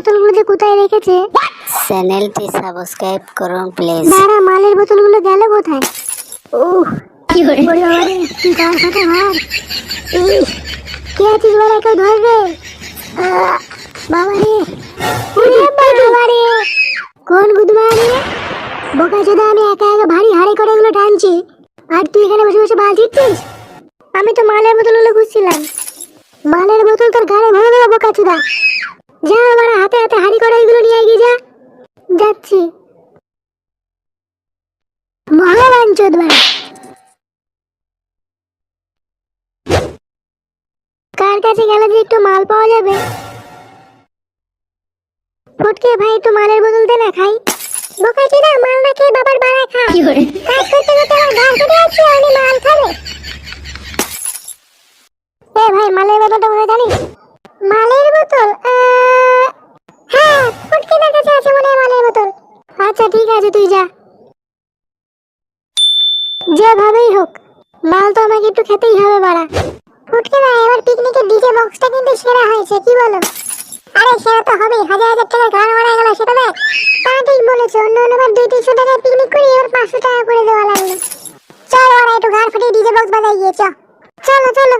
বোতলগুলো যে কোথায় রেখেছে? চ্যানেলটি সাবস্ক্রাইব করুন প্লিজ দাঁড়া মালের বোতলগুলো গেল কোথায়? ও কি করে ওরে বাবারে কি গাল ফাটা ভার কে আছিস বলে কেউ ধরবে? কোন গুদমারে? বোকা চোদা আমি একা একা ভারী হাড়ে করে এগুলো টানছি। আর তুই এখানে বসে বসে বাল আমি তো মালের বোতলগুলো খুঁজছিলাম। মালের বোতল তোর গাড়ি ভরে দেবো বোকা চোদা যা আমার হাতে হাতে হাড়ি করে এগুলো নিয়ে এগিয়ে যা। যাচ্ছি। মহাবান চোদবার। কার কাছে গেলে যে একটু মাল পাওয়া যাবে? ফটকে ভাই একটু মালের বোতল দে না খাই। বোকা চিনা মাল না খেয়ে বাবার বাড়া খা। কাজ করতে করতে আমার ঘর কেটে যাচ্ছে আমি মাল খাবে। এ ভাই মালের বোতলটা কোথায় জানিস? মালের বোতল হ্যাঁ ফুটকিনার কাছে আছে মনে হয় মালের বোতল। আচ্ছা ঠিক আছে, তুই যা। যেভাবেই হোক, মাল তো আমাকে একটু খেতেই হবে, বাড়া। ফুটকে না এবার পিকনিকের ডিজে বক্সটা কিন্তু সেরা হয়েছে, কি বলো? আরে, সেরা তো হবে হাজার হাজার টাকা গান মারা গেল, সেটা দেখ। তা ঠিক বলেছ, অন্য অন্যবার দুই তিনশো টাকায় পিকনিক করি, এবার পাঁচশো টাকা করে দেওয়া লাগল চল ওরা একটু গান ফাটিয়ে ডিজে বক্স বাজাই গিয়ে, চ। চলো চলো।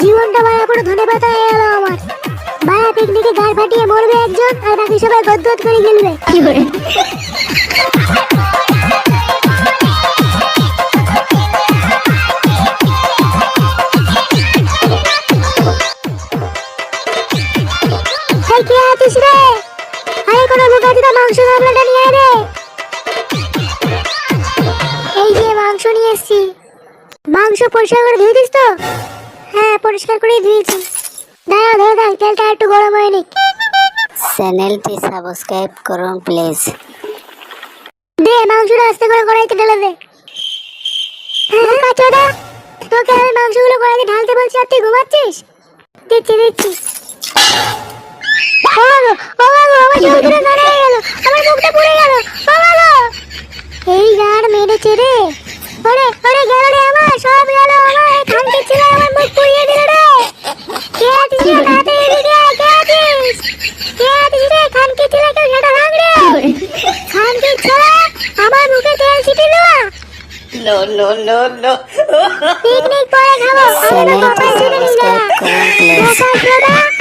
জীবনটা মায়া পুরো ধনে পাতা হয়ে গেল আমার। মায়া পিকনিকে গাড় ফাটিয়ে মরবে একজন, আর বাকি সবাই গদগদ করে গেলবে মাংস গামলাটা নিয়ে আয় রে এই যে মাংস নিয়ে এসেছি মাংস পরিষ্কার করে ধুয়ে দিস তো হ্যাঁ পরিষ্কার ধুয়েছি দাঁড়া ধরে থাক তেলটা একটু গরম চ্যানেলটি সাবস্ক্রাইব করুন প্লিজ দে মাংসটা আস্তে করে কড়াইতে ঢেলে দে হ্যাঁ কাচোদা তোকে আমি মাংসগুলো কড়াইতে ঢালতে বলছি আর তুই ঘুমাচ্ছিস দিচ্ছি দিচ্ছি ও বাবা, ও বাবা, আমার চোখ দুটো কানা হয়ে গেল আমার মুখটা পুড়ে গেল। বাবা! এই গাড় মেরেছে রে। ওরে ওরে গেল রে আমার সব গেল আমার। এই খানকে ছিল আমার মুখ পুড়িয়ে দিল রে। কে আছিস রে তাড়াতাড়ি এদিকে আয়, কে আছিস? কে আছিস রে খানকে ছিল কেউ সেটা ভাঙ রে খানকে ছেলে আমার মুখে তেল ছিটিল No, no, no, no. Picnic পরে খাব। আমি তো কপাল ছিটে নিয়ে যা